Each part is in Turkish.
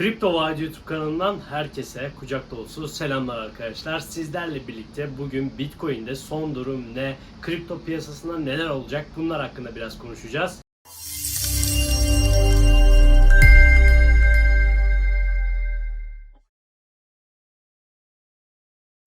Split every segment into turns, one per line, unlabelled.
Kripto Vadi YouTube kanalından herkese kucak dolusu selamlar arkadaşlar. Sizlerle birlikte bugün Bitcoin'de son durum ne, kripto piyasasında neler olacak bunlar hakkında biraz konuşacağız.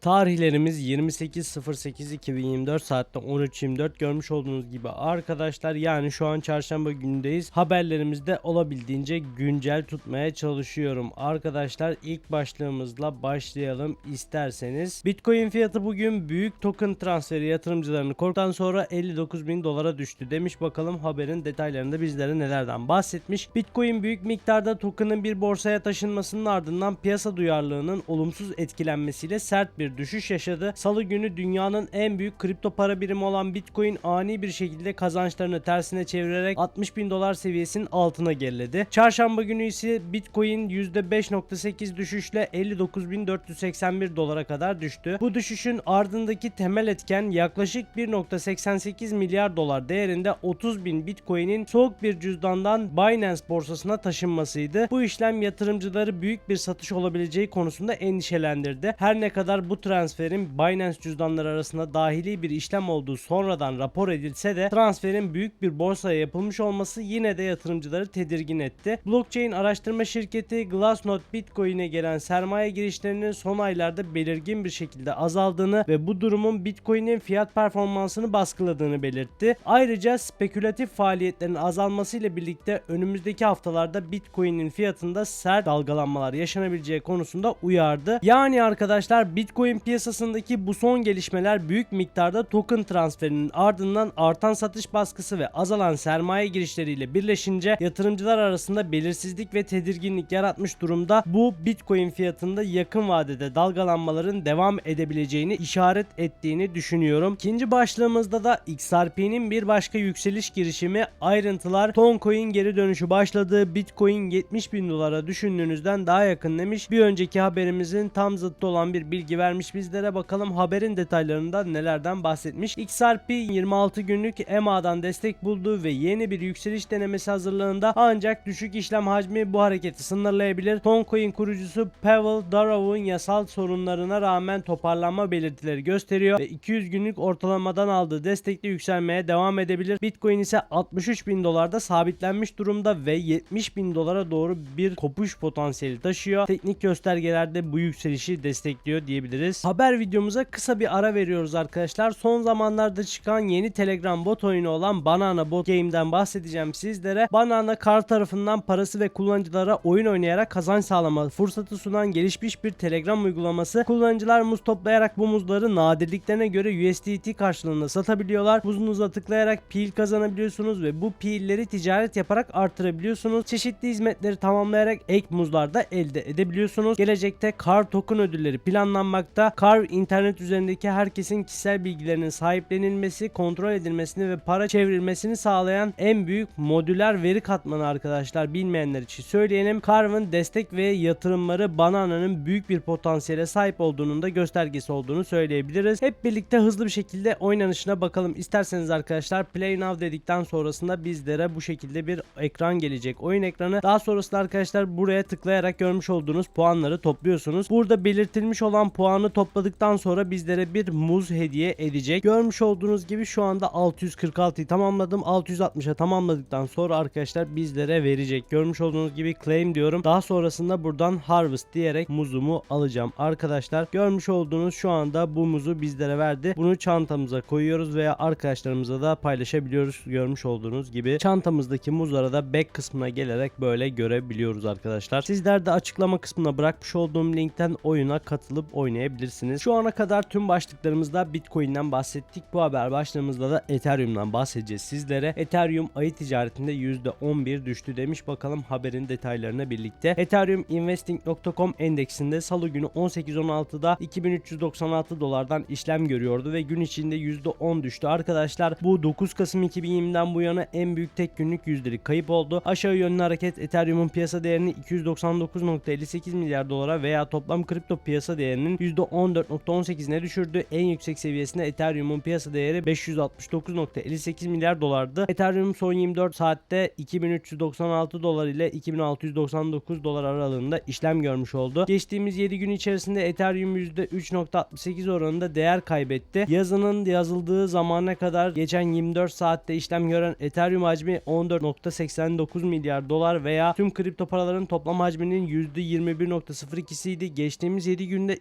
Tarihlerimiz 28.08.2024 saatte 13.24 görmüş olduğunuz gibi arkadaşlar yani şu an çarşamba günündeyiz. Haberlerimizde olabildiğince güncel tutmaya çalışıyorum. Arkadaşlar ilk başlığımızla başlayalım isterseniz. Bitcoin fiyatı bugün büyük token transferi yatırımcılarını korktan sonra 59 bin dolara düştü demiş. Bakalım haberin detaylarında bizlere nelerden bahsetmiş. Bitcoin büyük miktarda token'ın bir borsaya taşınmasının ardından piyasa duyarlılığının olumsuz etkilenmesiyle sert bir düşüş yaşadı. Salı günü dünyanın en büyük kripto para birimi olan Bitcoin ani bir şekilde kazançlarını tersine çevirerek 60 bin dolar seviyesinin altına geriledi. Çarşamba günü ise Bitcoin %5.8 düşüşle 59.481 dolara kadar düştü. Bu düşüşün ardındaki temel etken yaklaşık 1.88 milyar dolar değerinde 30 bin Bitcoin'in soğuk bir cüzdandan Binance borsasına taşınmasıydı. Bu işlem yatırımcıları büyük bir satış olabileceği konusunda endişelendirdi. Her ne kadar bu transferin Binance cüzdanları arasında dahili bir işlem olduğu sonradan rapor edilse de transferin büyük bir borsaya yapılmış olması yine de yatırımcıları tedirgin etti. Blockchain araştırma şirketi Glassnode Bitcoin'e gelen sermaye girişlerinin son aylarda belirgin bir şekilde azaldığını ve bu durumun Bitcoin'in fiyat performansını baskıladığını belirtti. Ayrıca spekülatif faaliyetlerin azalmasıyla birlikte önümüzdeki haftalarda Bitcoin'in fiyatında sert dalgalanmalar yaşanabileceği konusunda uyardı. Yani arkadaşlar Bitcoin piyasasındaki bu son gelişmeler büyük miktarda token transferinin ardından artan satış baskısı ve azalan sermaye girişleriyle birleşince yatırımcılar arasında belirsizlik ve tedirginlik yaratmış durumda. Bu Bitcoin fiyatında yakın vadede dalgalanmaların devam edebileceğini işaret ettiğini düşünüyorum. İkinci başlığımızda da XRP'nin bir başka yükseliş girişimi ayrıntılar Toncoin geri dönüşü başladı. Bitcoin 70 bin dolara düşündüğünüzden daha yakın demiş. Bir önceki haberimizin tam zıttı olan bir bilgi vermiş bizlere. Bakalım haberin detaylarında nelerden bahsetmiş. XRP 26 günlük EMA'dan destek buldu ve yeni bir yükseliş denemesi hazırlığında ancak düşük işlem hacmi bu hareketi sınırlayabilir. Toncoin kurucusu Pavel Durov'un yasal sorunlarına rağmen toparlanma belirtileri gösteriyor ve 200 günlük ortalamadan aldığı destekle yükselmeye devam edebilir. Bitcoin ise 63 bin dolarda sabitlenmiş durumda ve 70 bin dolara doğru bir kopuş potansiyeli taşıyor. Teknik göstergelerde bu yükselişi destekliyor diyebiliriz. Haber videomuza kısa bir ara veriyoruz arkadaşlar. Son zamanlarda çıkan yeni Telegram bot oyunu olan Banana Bot Game'den bahsedeceğim sizlere. Banana Kar tarafından parası ve kullanıcılara oyun oynayarak kazanç sağlama fırsatı sunan gelişmiş bir Telegram uygulaması. Kullanıcılar muz toplayarak bu muzları nadirliklerine göre USDT karşılığında satabiliyorlar. Muzunuza tıklayarak pil kazanabiliyorsunuz ve bu pilleri ticaret yaparak artırabiliyorsunuz. Çeşitli hizmetleri tamamlayarak ek muzlar da elde edebiliyorsunuz. Gelecekte Kar token ödülleri planlanmakta. Kar internet üzerindeki herkesin kişisel bilgilerinin sahiplenilmesi, kontrol edilmesini ve para çevrilmesini sağlayan en büyük modüler veri katmanı arkadaşlar. Bilmeyenler için söyleyelim. Carv'ın destek ve yatırımları Banana'nın büyük bir potansiyele sahip olduğunun da göstergesi olduğunu söyleyebiliriz. Hep birlikte hızlı bir şekilde oynanışına bakalım. İsterseniz arkadaşlar Play Now dedikten sonrasında bizlere bu şekilde bir ekran gelecek. Oyun ekranı. Daha sonrasında arkadaşlar buraya tıklayarak görmüş olduğunuz puanları topluyorsunuz. Burada belirtilmiş olan puanı topladıktan sonra bizlere bir muz hediye edecek. Görmüş olduğunuz gibi şu anda 646'yı tamamladım. 660'a tamamladıktan sonra arkadaşlar bizlere verecek. Görmüş olduğunuz gibi claim diyorum. Daha sonrasında buradan harvest diyerek muzumu alacağım. Arkadaşlar görmüş olduğunuz şu anda bu muzu bizlere verdi. Bunu çantamıza koyuyoruz veya arkadaşlarımıza da paylaşabiliyoruz. Görmüş olduğunuz gibi çantamızdaki muzlara da back kısmına gelerek böyle görebiliyoruz arkadaşlar. Sizler de açıklama kısmına bırakmış olduğum linkten oyuna katılıp oynayabilirsiniz. Şu ana kadar tüm başlıklarımızda Bitcoin'den bahsettik. Bu haber başlığımızda da Ethereum'dan bahsedeceğiz sizlere. Ethereum ayı ticaretinde %11 düştü demiş. Bakalım haberin detaylarına birlikte. Ethereum Investing.com endeksinde salı günü 18.16'da 2396 dolardan işlem görüyordu ve gün içinde %10 düştü. Arkadaşlar bu 9 Kasım 2020'den bu yana en büyük tek günlük yüzdelik kayıp oldu. Aşağı yönlü hareket Ethereum'un piyasa değerini 299.58 milyar dolara veya toplam kripto piyasa değerinin %14.18'ine düşürdü. En yüksek seviyesinde Ethereum'un piyasa değeri 569.58 milyar dolardı. Ethereum son 24 saatte 2396 dolar ile 2699 dolar aralığında işlem görmüş oldu. Geçtiğimiz 7 gün içerisinde Ethereum %3.68 oranında değer kaybetti. Yazının yazıldığı zamana kadar geçen 24 saatte işlem gören Ethereum hacmi 14.89 milyar dolar veya tüm kripto paraların toplam hacminin %21.02'siydi. Geçtiğimiz 7 günde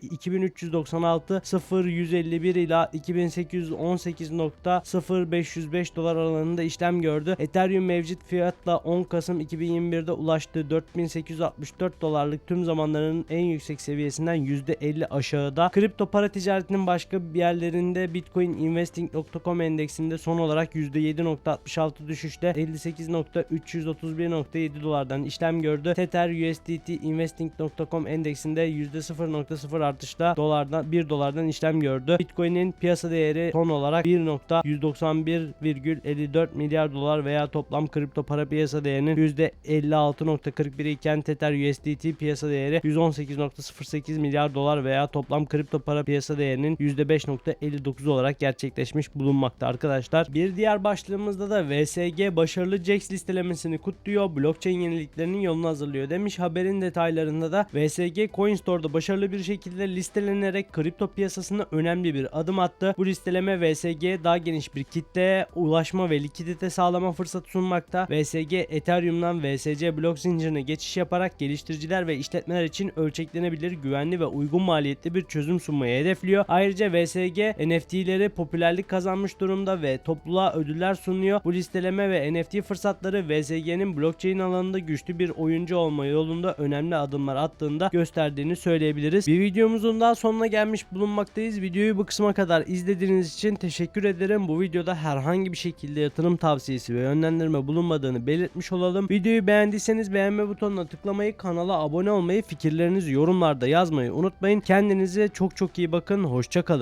2396 0151 ila 2818.0505 dolar aralığında işlem gördü. Ethereum mevcut fiyatla 10 Kasım 2021'de ulaştığı 4864 dolarlık tüm zamanların en yüksek seviyesinden %50 aşağıda. Kripto para ticaretinin başka bir yerlerinde Bitcoin Investing.com endeksinde son olarak %7.66 düşüşte 58.331.7 dolardan işlem gördü. Tether USDT Investing.com endeksinde %0.0 artışla dolardan 1 dolardan işlem gördü. Bitcoin'in piyasa değeri son olarak 1.191,54 milyar dolar veya toplam kripto para piyasa değerinin %56.41 iken Tether USDT piyasa değeri 118.08 milyar dolar veya toplam kripto para piyasa değerinin %5.59 olarak gerçekleşmiş bulunmakta arkadaşlar. Bir diğer başlığımızda da VSG başarılı JAX listelemesini kutluyor. Blockchain yeniliklerinin yolunu hazırlıyor demiş. Haberin detaylarında da VSG Coinstore'da başarılı bir şekilde listelenerek kripto piyasasına önemli bir adım attı. Bu listeleme VSG'ye daha geniş bir kitleye ulaşma ve likidite sağlama fırsatı sunmakta. VSG Ethereum'dan VSC blok zincirine geçiş yaparak geliştiriciler ve işletmeler için ölçeklenebilir, güvenli ve uygun maliyetli bir çözüm sunmayı hedefliyor. Ayrıca VSG NFT'leri popülerlik kazanmış durumda ve topluluğa ödüller sunuyor. Bu listeleme ve NFT fırsatları VSG'nin blockchain alanında güçlü bir oyuncu olma yolunda önemli adımlar attığında gösterdiğini söyleyebiliriz. Bir videomuzun daha sonuna gelmiş bulunmaktayız. Videoyu bu kısma kadar izlediğiniz için teşekkür ederim. Bu videoda herhangi bir şekilde yatırım tavsiyesi ve yönlendirme bulunmadığını belirtmiş olalım. Videoyu beğendiyseniz beğenme butonuna tıklamayı, kanala abone olmayı, fikirlerinizi yorumlarda yazmayı unutmayın. Kendinize çok çok iyi bakın. Hoşçakalın.